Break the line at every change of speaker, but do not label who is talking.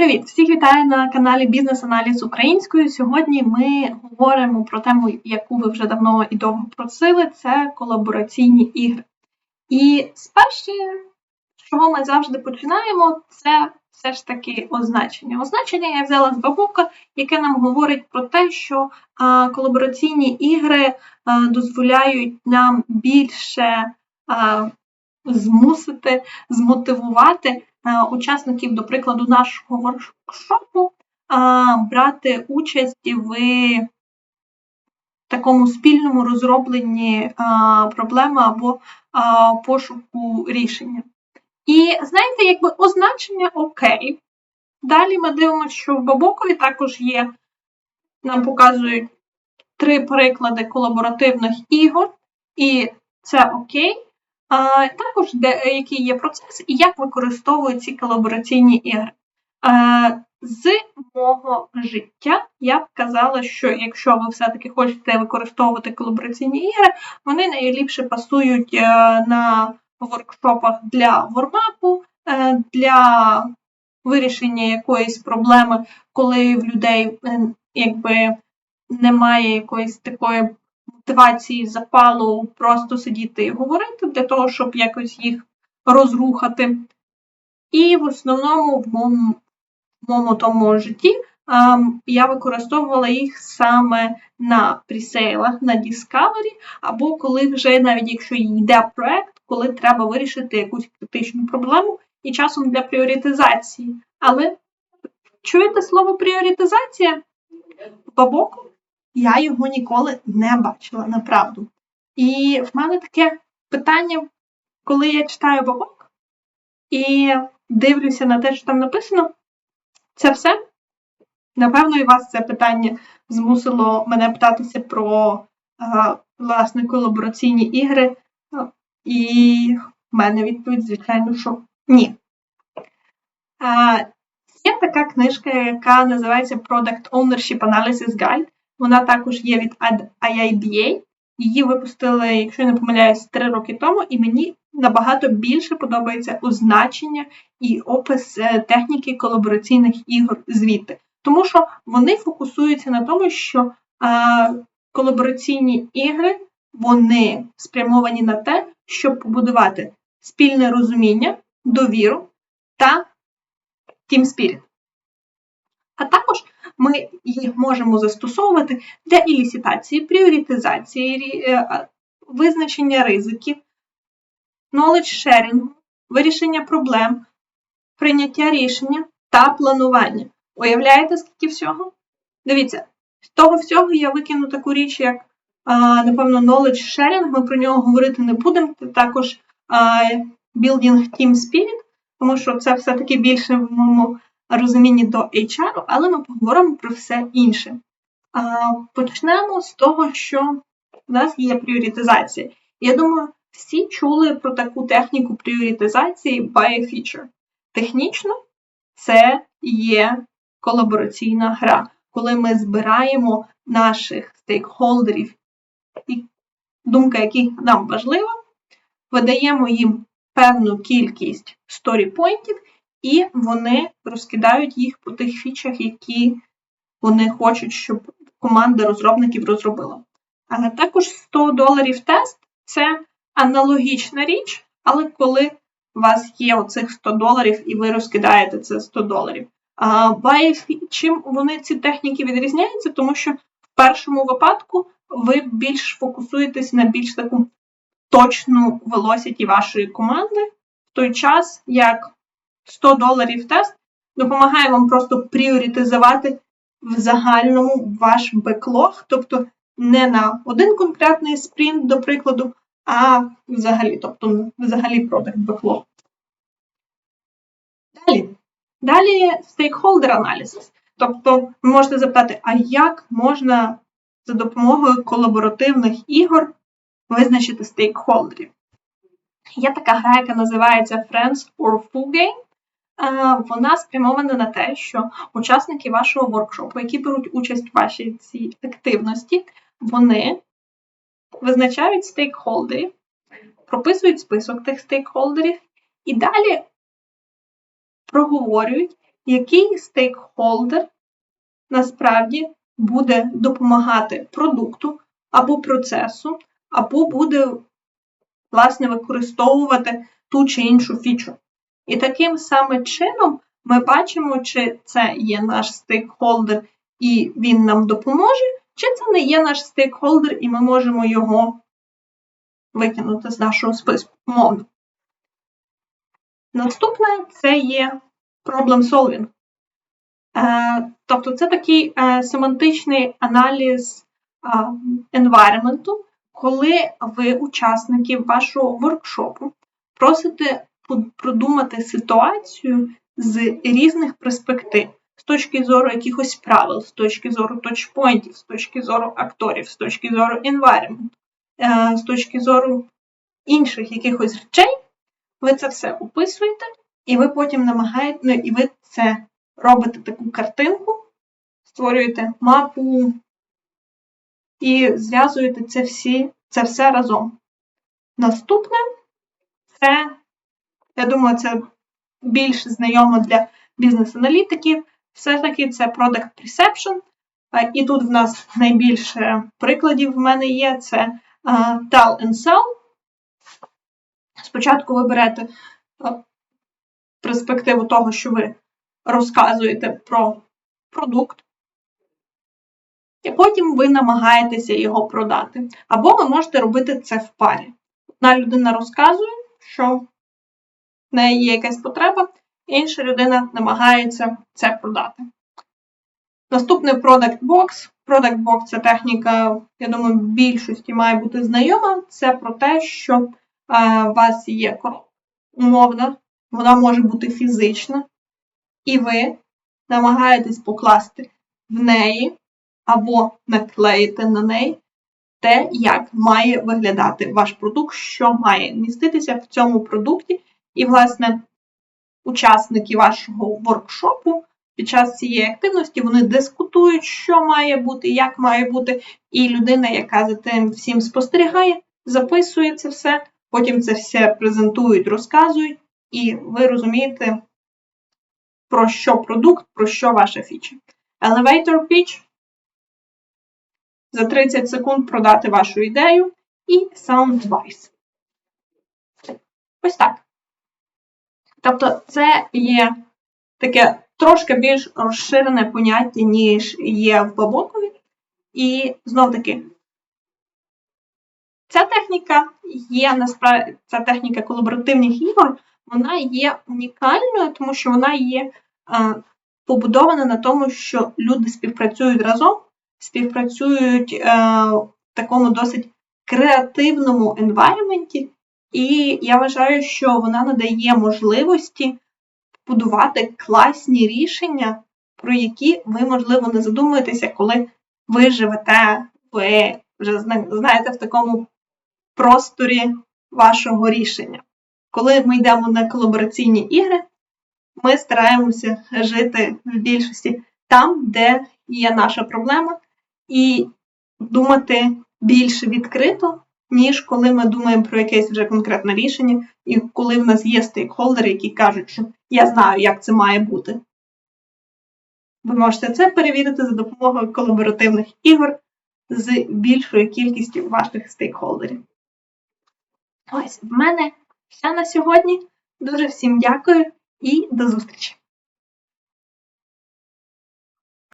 Привіт! Всіх вітаю на каналі Бізнес-аналіз українською. Сьогодні ми говоримо про тему, яку ви вже давно і довго просили, це колабораційні ігри. І спершу, з чого ми завжди починаємо, це все ж таки означення. Означення я взяла з бабука, яке нам говорить про те, що колабораційні ігри дозволяють нам більше змусити, змотивувати учасників, до прикладу, нашого воркшопу брати участь в такому спільному розробленні проблеми або пошуку рішення. І знаєте, якби означення окей. Далі ми дивимося, що в Бабокові також є, нам показують три приклади колаборативних ігор, і це окей. Також де, який є процес і як використовують ці колабораційні ігри. А, з мого життя я б казала, що якщо ви все-таки хочете використовувати колабораційні ігри, вони найліпше пасують е, на воркшопах для вормапу, е, для вирішення якоїсь проблеми, коли в людей е, якби немає якоїсь такої мотивації, запалу просто сидіти і говорити для того, щоб якось їх розрухати. І в основному в моєму, тому житті я використовувала їх саме на пресейлах, на Discovery, або коли вже, навіть якщо йде проект, коли треба вирішити якусь критичну проблему і часом для пріоритизації. Але чуєте слово пріоритизація? Бабоку я його ніколи не бачила, направду. І в мене таке питання, коли я читаю бабок і дивлюся на те, що там написано, це все. Напевно, і вас це питання змусило мене питатися про власне колабораційні ігри. І в мене відповідь, звичайно, що ні. Є така книжка, яка називається Product Ownership Analysis Guide. Вона також є від IIBA. Її випустили, якщо я не помиляюсь, три роки тому, і мені набагато більше подобається означення і опис е, техніки колабораційних ігор звідти. Тому що вони фокусуються на тому, що а, колабораційні ігри вони спрямовані на те, щоб побудувати спільне розуміння, довіру та також ми їх можемо застосовувати для ілісітації, пріоритизації, е, визначення ризиків, knowledge sharing, вирішення проблем, прийняття рішення та планування. Уявляєте, скільки всього? Дивіться, з того всього я викину таку річ, як, напевно, knowledge sharing, ми про нього говорити не будемо. Також building team spirit, тому що це все-таки більше в моєму розумінні до HR, але ми поговоримо про все інше. Почнемо з того, що у нас є пріоритизація. Я думаю, всі чули про таку техніку пріоритизації by a feature. Технічно це є колабораційна гра, коли ми збираємо наших стейкхолдерів думка, які нам важлива, видаємо їм певну кількість сторіпойнтів і вони розкидають їх по тих фічах, які вони хочуть, щоб команда розробників розробила. Але також 100 доларів тест це аналогічна річ, але коли у вас є оцих 100 доларів і ви розкидаєте це 100 доларів. А чим вони ці техніки відрізняються? Тому що в першому випадку ви більш фокусуєтесь на більш таку точну velocity вашої команди, в той час, як 100 доларів тест допомагає вам просто пріоритизувати в загальному ваш беклог, тобто не на один конкретний спринт, до прикладу, а взагалі, тобто взагалі продакт беклог. Далі. Далі stakeholder analysis. Тобто, ви можете запитати, а як можна за допомогою колаборативних ігор визначити стейкхолдерів? Є така гра, яка називається Friends or Full Game вона спрямована на те, що учасники вашого воркшопу, які беруть участь в вашій цій активності, вони визначають стейкхолдерів, прописують список тих стейкхолдерів і далі проговорюють, який стейкхолдер насправді буде допомагати продукту або процесу, або буде, власне, використовувати ту чи іншу фічу. І таким саме чином ми бачимо, чи це є наш стейкхолдер і він нам допоможе, чи це не є наш стейкхолдер, і ми можемо його викинути з нашого списку мовно. Наступне це є problem solving. Е, тобто це такий е, семантичний аналіз environment, коли ви учасників вашого воркшопу просите продумати ситуацію з різних перспектив, з точки зору якихось правил, з точки зору точпойнтів, з точки зору акторів, з точки зору environment, з точки зору інших якихось речей, ви це все описуєте, і ви потім намагаєте, ну, і ви це робите таку картинку, створюєте мапу і зв'язуєте це всі, це все разом. Наступне це, я думаю, це більш знайомо для бізнес-аналітиків. Все-таки це Product Perception. І тут в нас найбільше прикладів в мене є: це Tell and Sell. Спочатку ви берете перспективу того, що ви розказуєте про продукт, і потім ви намагаєтеся його продати. Або ви можете робити це в парі. Одна людина розказує, що неї є якась потреба, інша людина намагається це продати. Наступний Product Box. Product Box це техніка, я думаю, більшості має бути знайома. Це про те, що е, у вас є умовна, вона може бути фізична, і ви намагаєтесь покласти в неї або наклеїти на неї те, як має виглядати ваш продукт, що має міститися в цьому продукті. І, власне, учасники вашого воркшопу під час цієї активності вони дискутують, що має бути, як має бути, і людина, яка за тим всім спостерігає, записує це все, потім це все презентують, розказують, і ви розумієте, про що продукт, про що ваша фіча. Elevator pitch. За 30 секунд продати вашу ідею і Soundwise. Ось так. Тобто, це є таке трошки більш розширене поняття, ніж є в Бабокові. І знов таки, ця техніка є насправді ця техніка колаборативних ігор, вона є унікальною, тому що вона є а, побудована на тому, що люди співпрацюють разом, співпрацюють а, в такому досить креативному енвайрменті, і я вважаю, що вона надає можливості будувати класні рішення, про які ви, можливо, не задумуєтеся, коли ви живете, ви вже знаєте в такому просторі вашого рішення. Коли ми йдемо на колабораційні ігри, ми стараємося жити в більшості там, де є наша проблема, і думати більш відкрито, ніж коли ми думаємо про якесь вже конкретне рішення, і коли в нас є стейкхолдери, які кажуть, що я знаю, як це має бути. Ви можете це перевірити за допомогою колаборативних ігор з більшою кількістю ваших стейкхолдерів. Ось в мене все на сьогодні. Дуже всім дякую і до зустрічі!